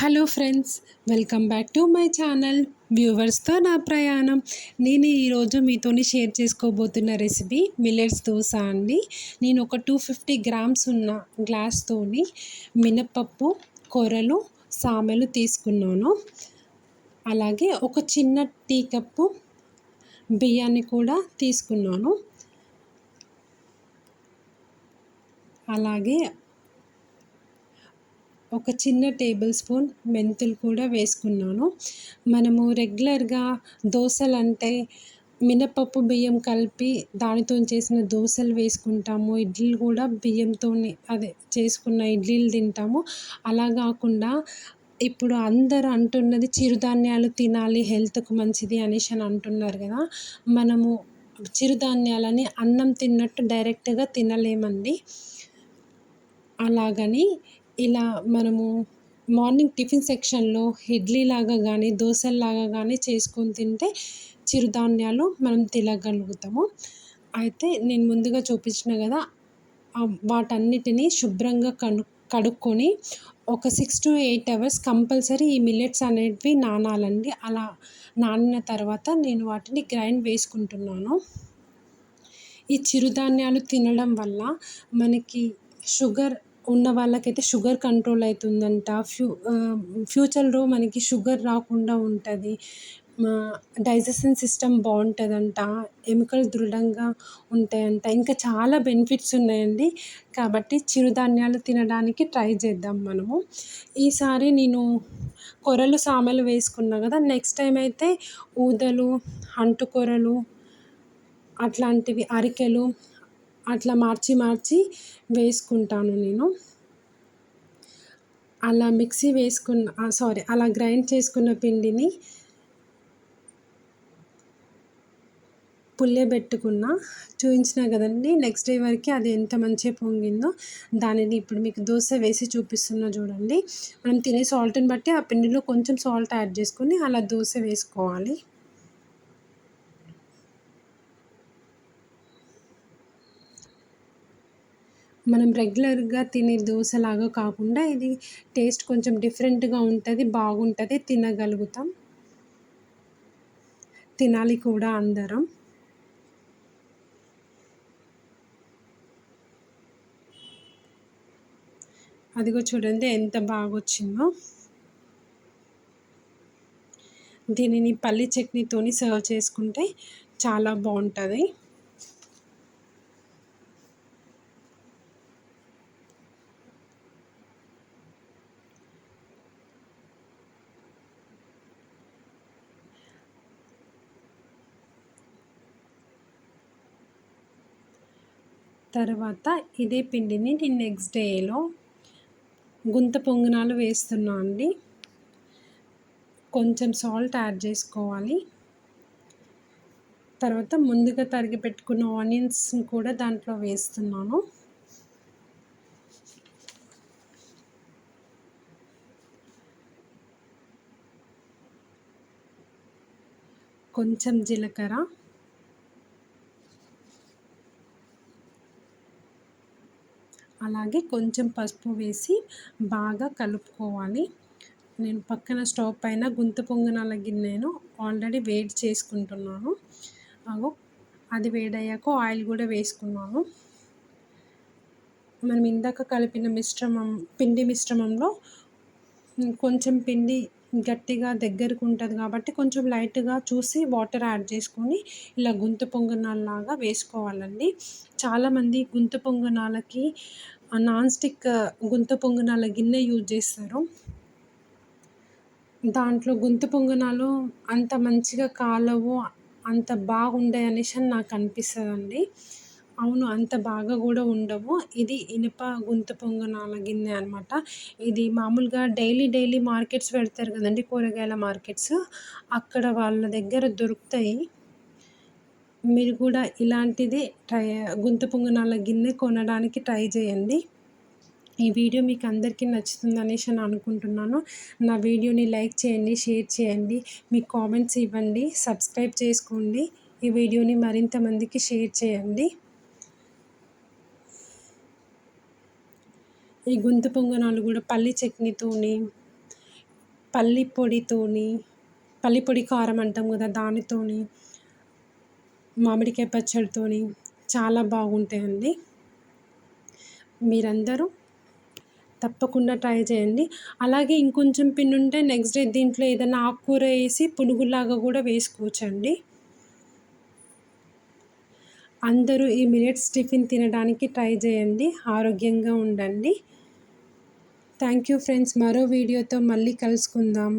Hello friends welcome back to my channel. వ్యూవర్స్తో నా ప్రయాణం. నేను ఈరోజు మీతోని షేర్ చేసుకోబోతున్న రెసిపీ మిల్లెట్స్ దోశ అండి. నేను ఒక టూ ఫిఫ్టీ గ్రామ్స్ ఉన్న గ్లాస్తోని మినపప్పు కొరలు సామెలు తీసుకున్నాను. అలాగే ఒక చిన్న టీ కప్పు బియ్యాన్ని కూడా తీసుకున్నాను. అలాగే ఒక చిన్న టేబుల్ స్పూన్ మెంతులు కూడా వేసుకున్నాను. మనము రెగ్యులర్గా దోశలు అంటే మినపప్పు బియ్యం కలిపి దానితో చేసిన దోశలు వేసుకుంటాము. ఇడ్లీలు కూడా బియ్యంతో అదే చేసుకున్న ఇడ్లీలు తింటాము. అలా కాకుండా ఇప్పుడు అందరు అంటున్నది చిరుధాన్యాలు తినాలి హెల్త్కు మంచిది అనేసి అని అంటున్నారు కదా. మనము చిరుధాన్యాలని అన్నం తిన్నట్టు డైరెక్ట్గా తినలేమండి. అలాగని ఇలా మనము మార్నింగ్ టిఫిన్ సెక్షన్లో ఇడ్లీ లాగా కానీ దోశల్లాగా కానీ చేసుకొని తింటే చిరుధాన్యాలు మనం తినగలుగుతాము. అయితే నేను ముందుగా చూపించిన కదా వాటన్నిటిని శుభ్రంగా కను కడుక్కొని ఒక six to eight hours compulsory ఈ మిల్లెట్స్ అనేటివి నానాలండి. అలా నానిన తర్వాత నేను వాటిని గ్రైండ్ వేసుకుంటున్నాను. ఈ చిరుధాన్యాలు తినడం వల్ల మనకి షుగర్ ఉన్న వాళ్ళకైతే షుగర్ కంట్రోల్ అవుతుందంట. ఫ్యూ ఫ్యూచర్లో మనకి షుగర్ రాకుండా ఉంటుంది. డైజెషన్ సిస్టమ్ బాగుంటుందంట. ఎముకలు దృఢంగా ఉంటాయంట. ఇంకా చాలా బెనిఫిట్స్ ఉన్నాయండి. కాబట్టి చిరుధాన్యాలు తినడానికి ట్రై చేద్దాం మనము. ఈసారి నేను కొరలు సామెలు వేసుకున్నా కదా నెక్స్ట్ టైం అయితే ఊదలు అంటుకొరలు అట్లాంటివి అరికెలు అట్లా మార్చి మార్చి వేసుకుంటాను నేను. అలా మిక్సీ వేసుకున్న సారీ అలా గ్రైండ్ చేసుకున్న పిండిని పుల్లెబెట్టుకున్న చూపించిన కదండి నెక్స్ట్ డే వరకు అది ఎంత మంచిగా పొంగిందో దానిని ఇప్పుడు మీకు దోశ వేసి చూపిస్తున్నా చూడండి. మనం తినే సాల్ట్ని బట్టి ఆ పిండిలో కొంచెం సాల్ట్ యాడ్ చేసుకొని అలా దోశ వేసుకోవాలి. మనం రెగ్యులర్గా తినే దోశలాగా కాకుండా ఇది టేస్ట్ కొంచెం డిఫరెంట్గా ఉంటుంది బాగుంటుంది తినగలుగుతాం. తినాలి కూడా అందరం. అదిగో చూడండి ఎంత బాగా వచ్చిందో దీనిని పల్లి చట్నీతోని సర్వ్ చేసుకుంటే చాలా బాగుంటుంది. తర్వాత ఇదే పిండిని నేను నెక్స్ట్ డేలో గుంత పొంగనాలు వేస్తున్నా అండి. కొంచెం సాల్ట్ యాడ్ చేసుకోవాలి. తర్వాత ముందుగా తరిగి పెట్టుకున్న ఆనియన్స్ కూడా దాంట్లో వేస్తున్నాను. కొంచెం జీలకర్ర అలాగే కొంచెం పసుపు వేసి బాగా కలుపుకోవాలి. నేను పక్కన స్టవ్ పైన గుంత పొంగనాల గిన్నెను ఆల్రెడీ వేడి చేసుకుంటున్నాను. అగో అది వేడయ్యాక ఆయిల్ కూడా వేసుకున్నాను. మనం ఇందాక కలిపిన మిశ్రమం పిండి మిశ్రమంలో కొంచెం పిండి గట్టిగా దగ్గరకు ఉంటుంది కాబట్టి కొంచెం లైట్గా చూసి వాటర్ యాడ్ చేసుకొని ఇలా గుంత పొంగనాల్లాగా వేసుకోవాలండి. చాలామంది గుంత పొంగనాలకి నాన్ స్టిక్ గుంత పొంగనాల గిన్నె యూజ్ చేస్తారు. దాంట్లో గుంత పొంగనాలు అంత మంచిగా కాలవు అంత బాగుండే అనేసి నాకు అనిపిస్తుంది అండి అవును అంత బాగా కూడా ఉండవు. ఇది ఇనుప గుంత పొంగనాల గిన్నె అనమాట ఇది మామూలుగా డైలీ డైలీ మార్కెట్స్ పెడతారు కదండి కూరగాయల మార్కెట్స్. అక్కడ వాళ్ళ దగ్గర దొరుకుతాయి. మీరు కూడా ఇలాంటిది ట్రై గుంత పొంగనాల గిన్నె కొనడానికి ట్రై చేయండి. ఈ వీడియో మీకు అందరికీ నచ్చుతుంది అనేసి నేను అనుకుంటున్నాను. నా వీడియోని లైక్ చేయండి షేర్ చేయండి మీ కామెంట్స్ ఇవ్వండి సబ్స్క్రైబ్ చేసుకోండి. ఈ వీడియోని మరింత మందికి షేర్ చేయండి. ఈ గొంతు పొంగనాలు కూడా పల్లి చట్నీతోని పల్లి పొడితోని పల్లి పొడి కారం అంటాం కదా దానితోని మామిడికాయ పచ్చడితోని చాలా బాగుంటాయండి. మీరందరూ తప్పకుండా ట్రై చేయండి. అలాగే ఇంకొంచెం పిండి ఉంటే నెక్స్ట్ డే దీంట్లో ఏదైనా ఆకుకూర వేసి పునుగులాగా కూడా వేసుకోవచ్చండి. అందరూ ఈ మిలెట్స్ టిఫిన్ తినడానికి ట్రై చేయండి. ఆరోగ్యంగా ఉండండి. Thank you friends. మరో వీడియోతో మళ్ళీ కలుసుకుందాం.